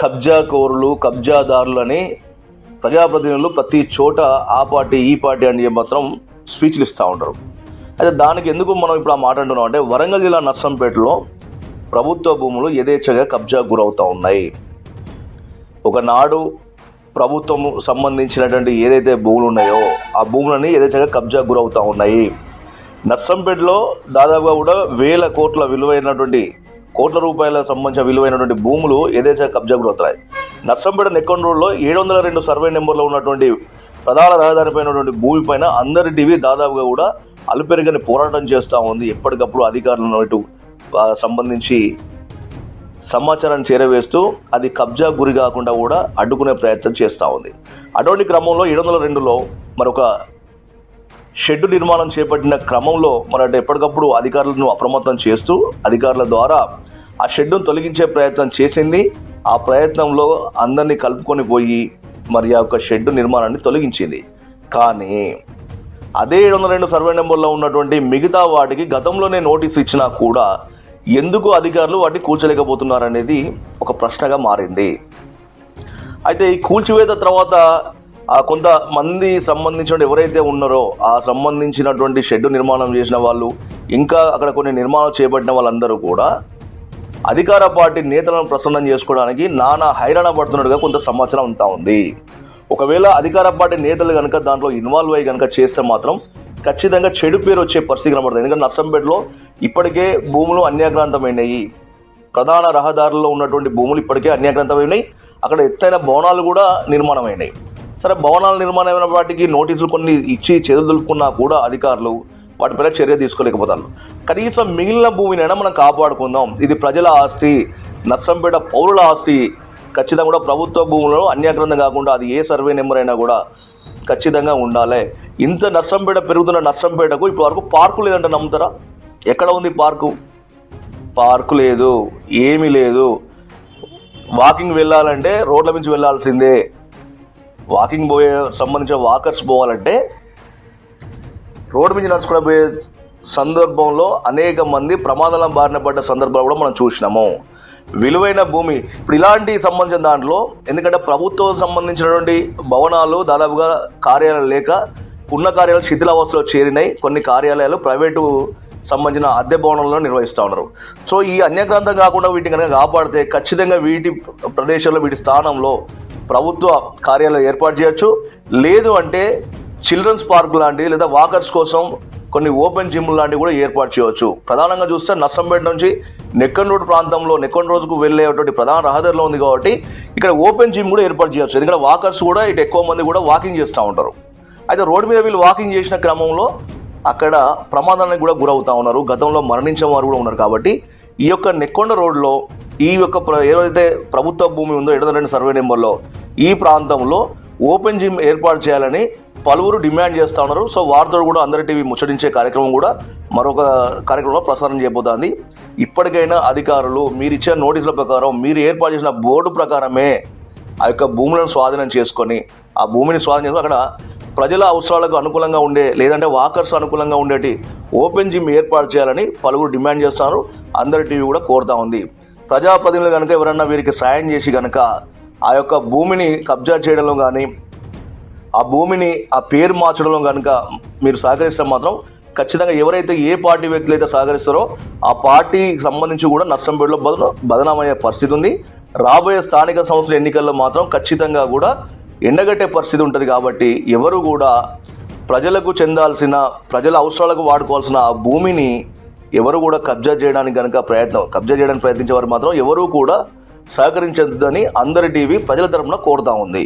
కబ్జా కోరులు కబ్జాదారులని ప్రజాప్రతినిధులు ప్రతి చోట ఆ పార్టీ ఈ పార్టీ అని చెప్పి మాత్రం స్పీచ్లు ఇస్తూ ఉంటారు. అయితే దానికి ఎందుకు మనం ఇప్పుడు ఆ మాట అంటున్నాం అంటే వరంగల్ జిల్లా నర్సంపేటలో ప్రభుత్వ భూములు యథేచ్ఛగా కబ్జా గురవుతూ ఉన్నాయి. ఒకనాడు ప్రభుత్వము సంబంధించినటువంటి ఏదైతే భూములు ఉన్నాయో ఆ భూములని యథేచ్ఛగా కబ్జా గురవుతూ ఉన్నాయి. నర్సంపేటలో దాదాపుగా కూడా వేల కోట్ల విలువైనటువంటి కోట్ల రూపాయలకు సంబంధించిన విలువైనటువంటి భూములు యథేచ్ఛగా కబ్జా గురవుతున్నాయి. నర్సంపేట నెక్కొండ రోడ్లో ఏడు వందల రెండు సర్వే నెంబర్లో ఉన్నటువంటి ప్రధాన రహదారిపైనటువంటి భూమి పైన అందరి టీవీ దాదాపుగా కూడా అలుపెరగని పోరాటం చేస్తూ ఉంది. ఎప్పటికప్పుడు అధికారులను ఇటు సంబంధించి సమాచారాన్ని చేరవేస్తూ అది కబ్జా గురి కాకుండా కూడా అడ్డుకునే ప్రయత్నం చేస్తూ ఉంది. అటువంటి క్రమంలో ఏడు వందల రెండులో మరొక షెడ్ నిర్మాణం చేపట్టిన క్రమంలో మరి ఎప్పటికప్పుడు అధికారులను అప్రమత్తం చేస్తూ అధికారుల ద్వారా ఆ షెడ్ను తొలగించే ప్రయత్నం చేసింది. ఆ ప్రయత్నంలో అందరినీ కలుపుకొని పోయి మరి ఆ యొక్క షెడ్ నిర్మాణాన్ని తొలగించింది. కానీ అదే ఏడు వందల రెండు సర్వే నెంబర్లో ఉన్నటువంటి మిగతా వాటికి గతంలోనే నోటీస్ ఇచ్చినా కూడా ఎందుకు అధికారులు వాటిని కూర్చోలేకపోతున్నారనేది ఒక ప్రశ్నగా మారింది. అయితే ఈ కూల్చివేత తర్వాత ఆ కొంతమంది సంబంధించిన ఎవరైతే ఉన్నారో ఆ సంబంధించినటువంటి షెడ్ నిర్మాణం చేసిన వాళ్ళు ఇంకా అక్కడ కొన్ని నిర్మాణం చేపట్టిన వాళ్ళందరూ కూడా అధికార పార్టీ నేతలను ప్రసన్నం చేసుకోవడానికి నానా హైరాణ పడుతున్నట్టుగా కొంత సమాచారం అంతా ఉంది. ఒకవేళ అధికార పార్టీ నేతలు కనుక దాంట్లో ఇన్వాల్వ్ అయ్యి కనుక చేస్తే మాత్రం ఖచ్చితంగా చెడు పేరు వచ్చే పరిస్థితి కనబడుతుంది. ఎందుకంటే నర్సంపేటలో ఇప్పటికే భూములు అన్యాక్రాంతమైనవి ప్రధాన రహదారుల్లో ఉన్నటువంటి భూములు ఇప్పటికే అన్యాక్రాంతమైనవి అక్కడ ఎత్తైన భవనాలు కూడా నిర్మాణమైనాయి. సరే భవనాల నిర్మాణమైన వాటికి నోటీసులు కొన్ని ఇచ్చి చెదులు దులుపుకున్నా కూడా అధికారులు వాటిపైన చర్య తీసుకోలేకపోతారు. కనీసం మిగిలిన భూమినైనా మనం కాపాడుకుందాం. ఇది ప్రజల ఆస్తి నర్సంపేట పౌరుల ఆస్తి. ఖచ్చితంగా కూడా ప్రభుత్వ భూములలో అన్యాగ్రంథం కాకుండా అది ఏ సర్వే నెంబర్ అయినా కూడా ఖచ్చితంగా ఉండాలి. ఇంత నర్సంపేట పెరుగుతున్న నర్సంపేటకు ఇప్పటి వరకు పార్కు లేదంటే నమ్ముతారా? ఎక్కడ ఉంది పార్కు? పార్కు లేదు ఏమీ లేదు. వాకింగ్ వెళ్ళాలంటే రోడ్ల నుంచి వెళ్ళాల్సిందే. వాకింగ్ పోయే సంబంధించిన వాకర్స్ పోవాలంటే రోడ్డు మీద నడుచుకుని పోయే సందర్భంలో అనేక మంది ప్రమాదాల బారిన పడ్డ సందర్భాలు కూడా మనం చూసినాము. విలువైన భూమి. ఇప్పుడు ఇలాంటి సంబంధించిన దాంట్లో ఎందుకంటే ప్రభుత్వం సంబంధించినటువంటి భవనాలు దాదాపుగా కార్యాలయాలు లేక ఉన్న కార్యాలయాలు శిథిలావస్థలో చేరినాయి. కొన్ని కార్యాలయాలు ప్రైవేటు సంబంధించిన అద్దె భవనంలో నిర్వహిస్తూ ఉన్నారు. సో ఈ అన్యగ్రంథం కాకుండా వీటిని కనుక కాపాడితే ఖచ్చితంగా వీటి ప్రదేశంలో వీటి స్థానంలో ప్రభుత్వ కార్యాలయం ఏర్పాటు చేయొచ్చు. లేదు అంటే చిల్డ్రన్స్ పార్క్ లాంటివి లేదా వాకర్స్ కోసం కొన్ని ఓపెన్ జిమ్ లాంటివి కూడా ఏర్పాటు చేయవచ్చు ప్రధానంగా చూస్తే నర్సంపేట నుంచి నెక్కన్ రోడ్ ప్రాంతంలో నెక్కన్ రోజుకు వెళ్ళేటువంటి ప్రధాన రహదారిలో ఉంది కాబట్టి ఇక్కడ ఓపెన్ జిమ్ కూడా ఏర్పాటు చేయవచ్చు ఎందుకంటే వాకర్స్ కూడా ఇటు ఎక్కువ మంది కూడా వాకింగ్ చేస్తూ ఉంటారు. అయితే రోడ్డు మీద వీళ్ళు వాకింగ్ చేసిన క్రమంలో అక్కడ ప్రమాదానికి కూడా గురవుతూ ఉన్నారు. గతంలో మరణించిన వారు కూడా ఉన్నారు కాబట్టి ఈ యొక్క నెక్కొండ రోడ్లో ఈ యొక్క ప్ర- ఏదైతే ప్రభుత్వ భూమి ఉందో ఏడు రెండు సర్వే నెంబర్లో ఈ ప్రాంతంలో ఓపెన్ జిమ్ ఏర్పాటు చేయాలని పలువురు డిమాండ్ చేస్తూ ఉన్నారు. సో వారితో కూడా అందరి టీవీ ముచ్చటించే కార్యక్రమం కూడా మరొక కార్యక్రమంలో ప్రసారం చేయబోతోంది. ఇప్పటికైనా అధికారులు మీరు ఇచ్చిన నోటీసుల ప్రకారం మీరు ఏర్పాటు చేసిన బోర్డు ప్రకారమే ఆ యొక్క భూములను స్వాధీనం చేసుకొని ఆ భూమిని స్వాధీనం చేసుకొని అక్కడ ప్రజల అవసరాలకు అనుకూలంగా ఉండే లేదంటే వాకర్స్ అనుకూలంగా ఉండేటి ఓపెన్ జిమ్ ఏర్పాటు చేయాలని పలువురు డిమాండ్ చేస్తున్నారు. అందరి టీవీ కూడా కోరుతా ఉంది. ప్రజాప్రతినిధులు కనుక ఎవరన్నా వీరికి సాయం చేసి కనుక ఆ యొక్క భూమిని కబ్జా చేయడంలో కానీ ఆ భూమిని ఆ పేరు మార్చడంలో కనుక మీరు సహకరిస్తే మాత్రం ఖచ్చితంగా ఎవరైతే ఏ పార్టీ వ్యక్తులు అయితే సహకరిస్తారో ఆ పార్టీకి సంబంధించి కూడా నర్సంపేటలో బదులు బదనామయ్యే పరిస్థితి ఉంది. రాబోయే స్థానిక సంస్థల ఎన్నికల్లో మాత్రం ఖచ్చితంగా కూడా ఎండగట్టే పరిస్థితి ఉంటుంది కాబట్టి ఎవరు కూడా ప్రజలకు చెందాల్సిన ప్రజల అవసరాలకు వాడుకోవాల్సిన ఆ భూమిని ఎవరు కూడా కబ్జా చేయడానికి కనుక ప్రయత్నం కబ్జా చేయడానికి ప్రయత్నించే వారు మాత్రం ఎవరు కూడా సహకరించదని అందరి టీవీ ప్రజల తరపున కోరుతా ఉంది.